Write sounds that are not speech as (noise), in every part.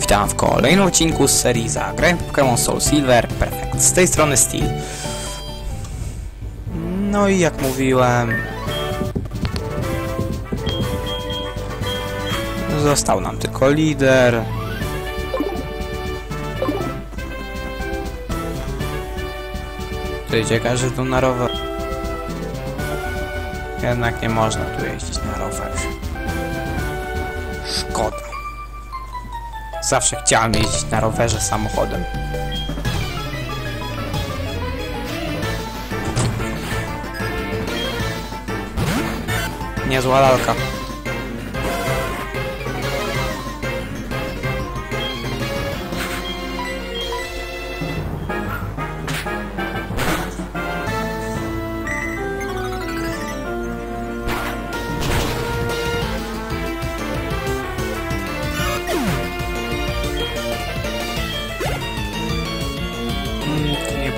Witam w kolejnym odcinku z serii Zagraj w Pokémon Soul Silver Perfect. Z tej strony Steel. No i jak mówiłem... Został nam tylko lider. Ty każdy tu na rower. Jednak nie można tu jeździć na rowerze. Zawsze chciałem jeździć na rowerze samochodem. Niezła lalka.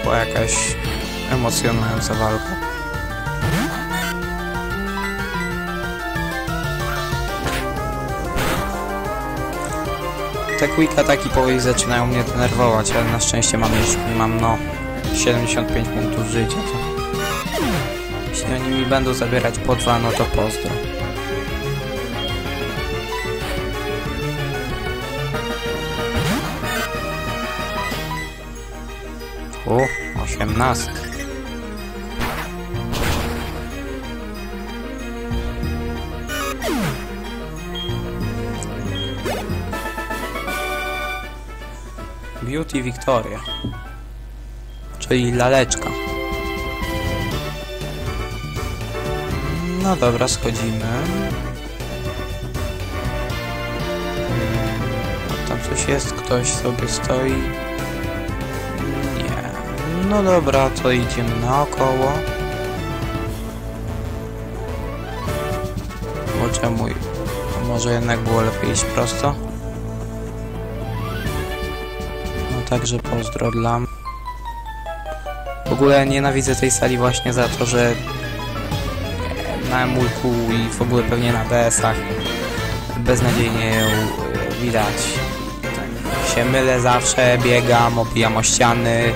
Była jakaś emocjonująca walka. Te quick ataki powoli zaczynają mnie denerwować, ale na szczęście mam już, mam no 75 punktów życia. To... Jeśli oni mi będą zabierać po dwa, no to pozdro. U, 18. Beauty Victoria. Czyli laleczka. No dobra, schodzimy. Hmm, Tam coś jest, ktoś sobie stoi. No dobra, to idziemy naokoło. Bo czemu? Może jednak było lepiej iść prosto? No także pozdro dla... W ogóle nienawidzę tej sali właśnie za to, że na emulku i w ogóle pewnie na DS-ach beznadziejnie ją y, widać. Tak się mylę zawsze, biegam, obijam o ściany.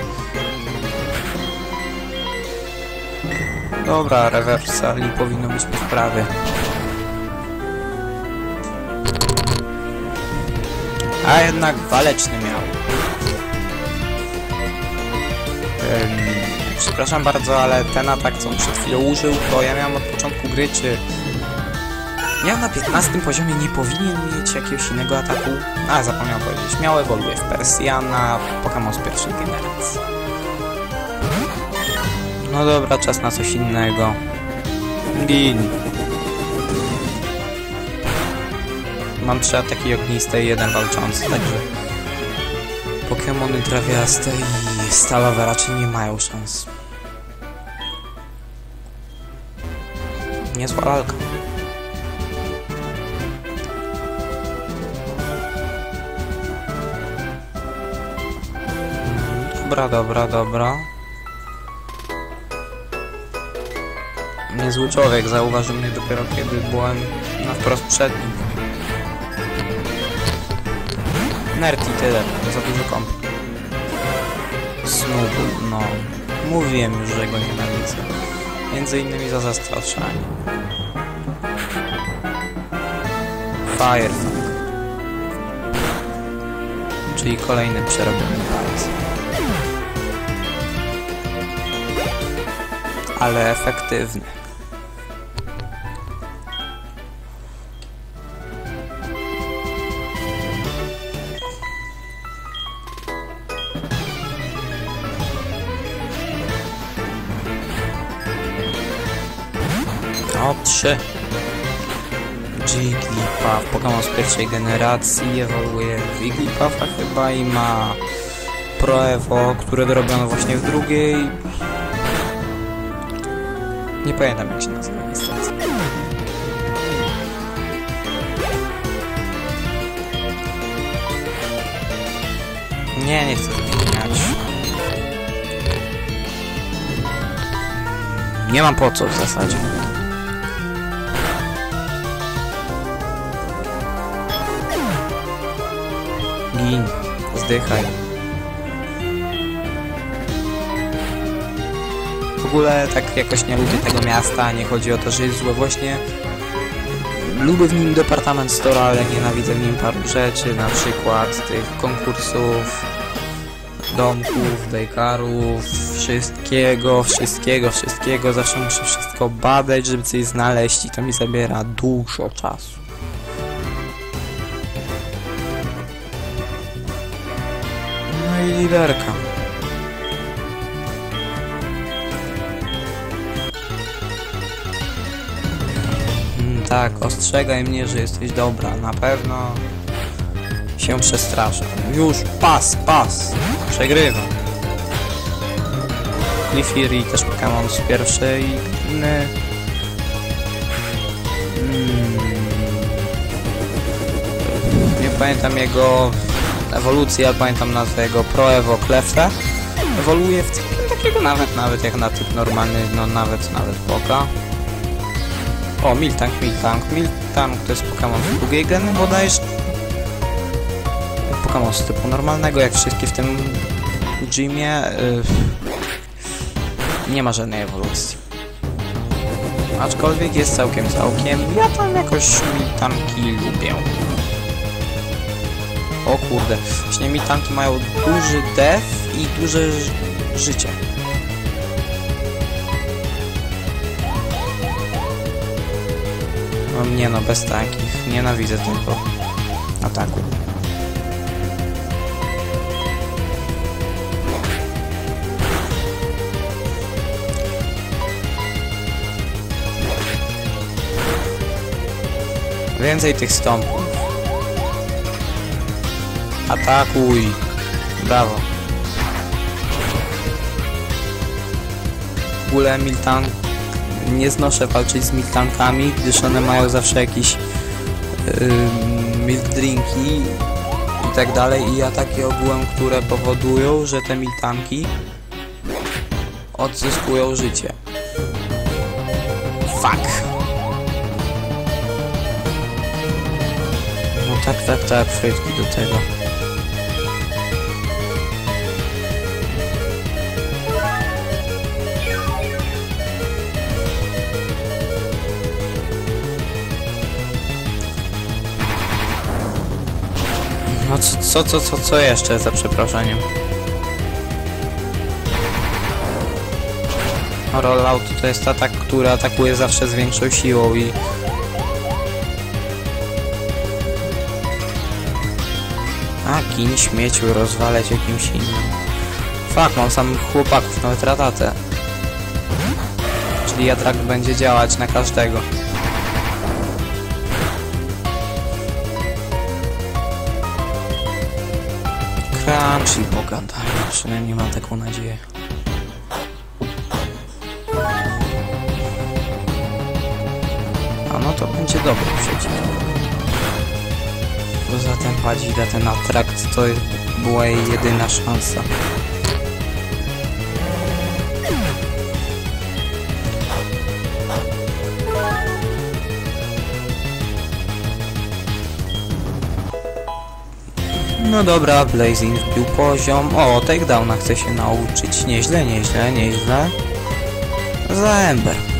Dobra, rewersali powinno być po sprawie. A jednak waleczny miał. Ym, przepraszam bardzo, ale ten atak, co on przed chwilą użył, to ja miałem od początku gry, czy... Ja na 15 poziomie nie powinien mieć jakiegoś innego ataku. A, zapomniałem powiedzieć. Miał ewoluuje w Persjana, Pokémon z pierwszej generacji. No dobra, czas na coś innego. Gin. Mam trzy ataki ogniste i jeden walczący, także... Pokemony trawiaste i stalowe raczej nie mają szans. Niezła lalka. Dobra, dobra, dobra. Niezły człowiek zauważył mnie dopiero kiedy byłem na wprost przed nim. Nerd i tyle, za dużo komp. Snowball, no. Mówiłem już, że go nienawidzę. Między innymi za zastraszanie. Firefuck. Czyli kolejny przerobiony palec. Ale efektywny. Trzy. Jigglypuff, Pokémon z pierwszej generacji, ewoluuje Wigglypuffa chyba i ma Pro Evo, które dorobiono właśnie w drugiej. Nie pamiętam jak się nazywa niestety. Nie, nie chcę zmieniać. Nie mam po co w zasadzie. Zdychaj. W ogóle tak jakoś nie lubię tego miasta, nie chodzi o to, że jest złe właśnie. Lubię w nim departament store, ale nienawidzę w nim paru rzeczy, na przykład tych konkursów, domków, daycarów, wszystkiego, wszystkiego, wszystkiego. Zawsze muszę wszystko badać, żeby coś znaleźć i to mi zabiera dużo czasu. Liderka. Mm, tak, ostrzegaj mnie, że jesteś dobra. Na pewno się przestraszę. Już, pas, pas. Przegrywam. Clefairy też Pokémon z pierwszej gry. Mm. Nie pamiętam jego ewolucji, ale pamiętam nazwę jego Pro Evo Clefta. Ewoluuje w całkiem takiego nawet, nawet jak na typ normalny, no nawet, nawet Poka. O, Miltank, Miltank. Miltank to jest Pokémon z drugiej geny bodajże. Pokémon z typu normalnego, jak wszystkie w tym gymie. y, nie ma żadnej ewolucji. Aczkolwiek jest całkiem, całkiem. Ja tam jakoś Miltanki lubię. O kurde, właśnie Miltanki mają duży def i duże życie. No nie no, bez takich. Nienawidzę tego ataku. Więcej tych stąpów. Atakuj. Brawo. W ogóle Miltank... Nie znoszę walczyć z Miltankami, gdyż one mają zawsze jakieś yy, i tak dalej i ataki ogółem, które powodują, że te Miltanki odzyskują życie. Fuck. No tak, tak, tak, frytki do tego. No co, co, co, co, co jeszcze za przeproszeniem? Rollout to jest atak, który atakuje zawsze z większą siłą i A, kin śmieciu, rozwaleć jakimś innym. Fuck, mam sam chłopaków, nawet ratatę. Czyli atrak będzie działać na każdego. Crunchy pogadaj, przynajmniej mam taką nadzieję. A no to będzie dobry przeciw. Poza tym Padzida, ten atrakt to była jej jedyna szansa. No dobra, Blazing wbił poziom. O, takedowna chce się nauczyć. Nieźle, nieźle, nieźle. Za Ember.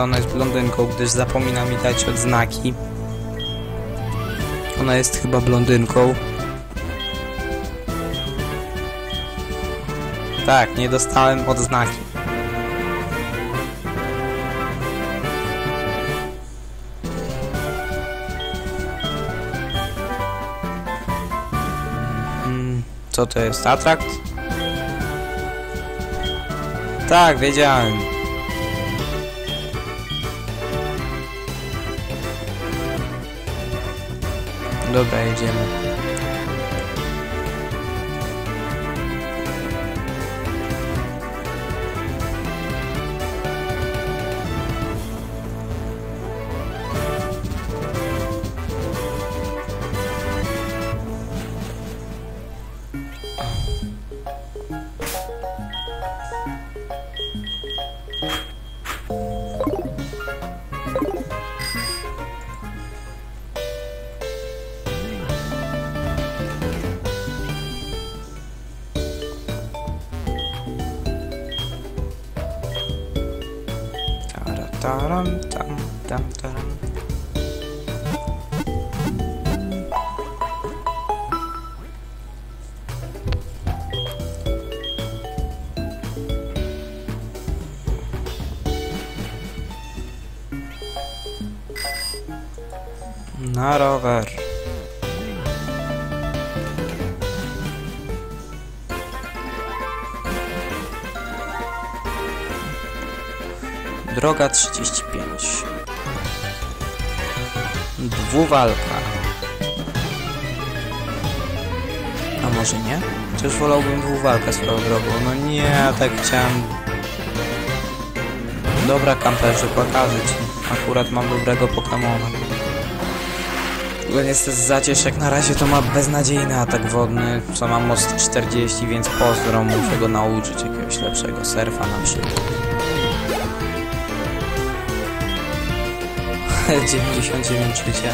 Ona jest blondynką, gdyż zapomina mi dać odznaki. Ona jest chyba blondynką. Tak, nie dostałem odznaki. Mm, Co to jest? Atrakt? Tak, wiedziałem. Dobra, jedziemy. 따람 땀 Droga 35. Dwuwalka. A może nie? Chociaż wolałbym dwuwalkę swoją drogą. No nie, tak chciałem... Dobra kamperzy, pokażę ci. Akurat mam dobrego Pokemona. Niestety zacieszek na razie to ma beznadziejny atak wodny, co ma moc 40, więc pozdro, muszę go nauczyć jakiegoś lepszego surfa na przykład. (laughs) 99 życia.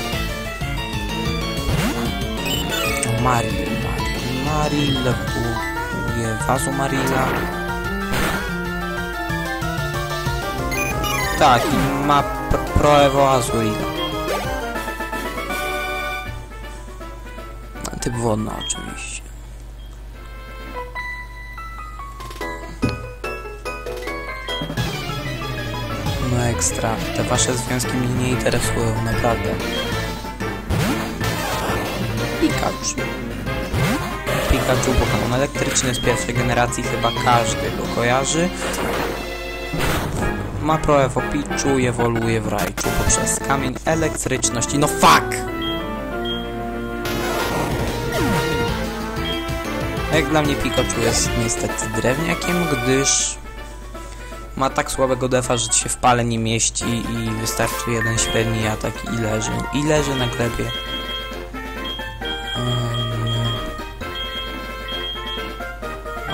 Maril, Maril, Maril, kupuje wazu Marila. Tak, i ma pr Pro Evo Azurila. Typ wodny oczywiście. Ekstra. Te wasze związki mnie nie interesują, naprawdę. Pikachu. Pikachu Pokémon elektryczny z pierwszej generacji, chyba każdy go kojarzy. Ma Pro Evo Pichu i ewoluuje w Raichu poprzez kamień elektryczności. No fuck! Jak dla mnie Pikachu jest niestety drewniakiem, gdyż ma tak słabego defa, że się w pale nie mieści i wystarczy jeden średni atak i leży. I leży na glebie. Um,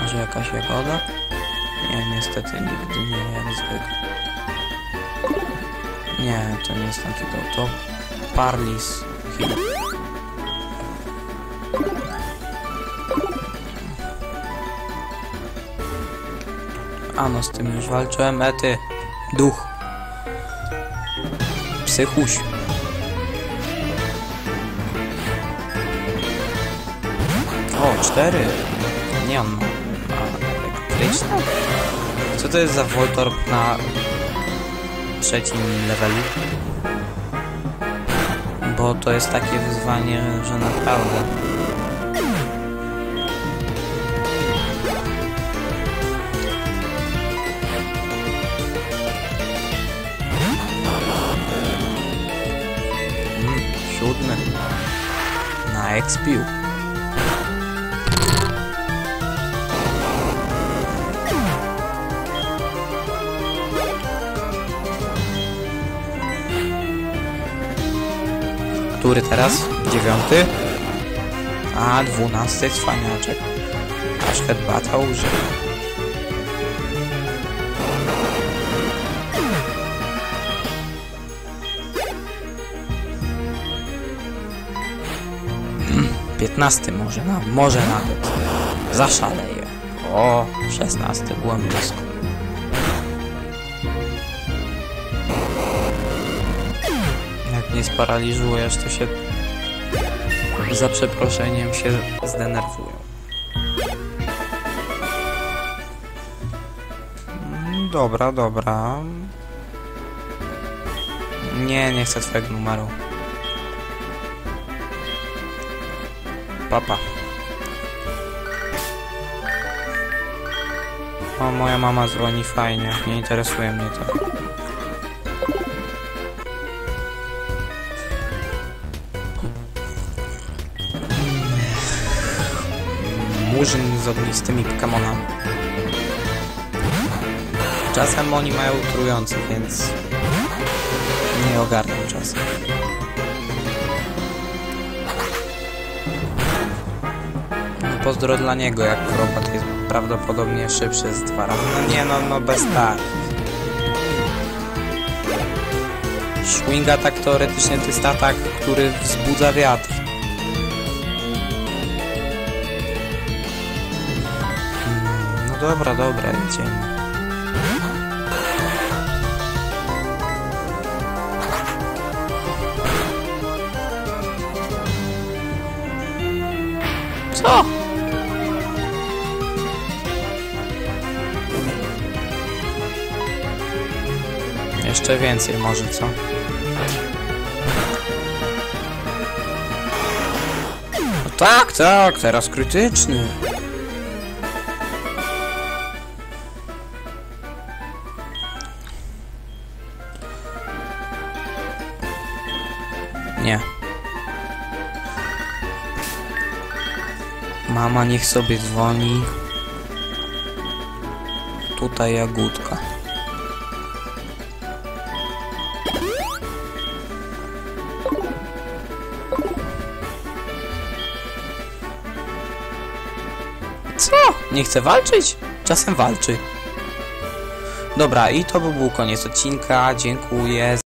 może jakaś jagoda? Nie, niestety nigdy nie jak zwykle. Nie, to nie jest antidote. To Parlis Heal. A no z tym już walczyłem, ety. Duch. Psychuś. O, cztery. Nie on ma. A, elektryczne? Co to jest za Voltorb na trzecim levelu? Bo to jest takie wyzwanie, że naprawdę. expił. Który teraz? Dziewiąty? A, dwunasty cwaniaczek. Aż herbata używa. 15 może, no, może nawet. Zaszaleję. O, 16 byłem blisko. Jak nie sparaliżujesz, to się za przeproszeniem się zdenerwują. Mm, dobra, dobra. Nie, nie chcę twojego numeru. Papa. O, moja mama dzwoni fajnie. Nie interesuje mnie to. Murzyn z ognistymi Pokemonami. Czasem oni mają trujący, więc nie ogarniam czasem. Pozdro dla niego, jak robot jest prawdopodobnie szybszy z dwa razy. No nie no, no bez tak. Swing attack teoretycznie to jest atak, który wzbudza wiatr. Mm, No dobra, dobra, idziemy. Jeszcze więcej może, co? No tak, tak, teraz krytyczny. Nie. Mama niech sobie dzwoni. Tutaj jagódka. Nie chce walczyć? Czasem walczy. Dobra, i to by był koniec odcinka. Dziękuję.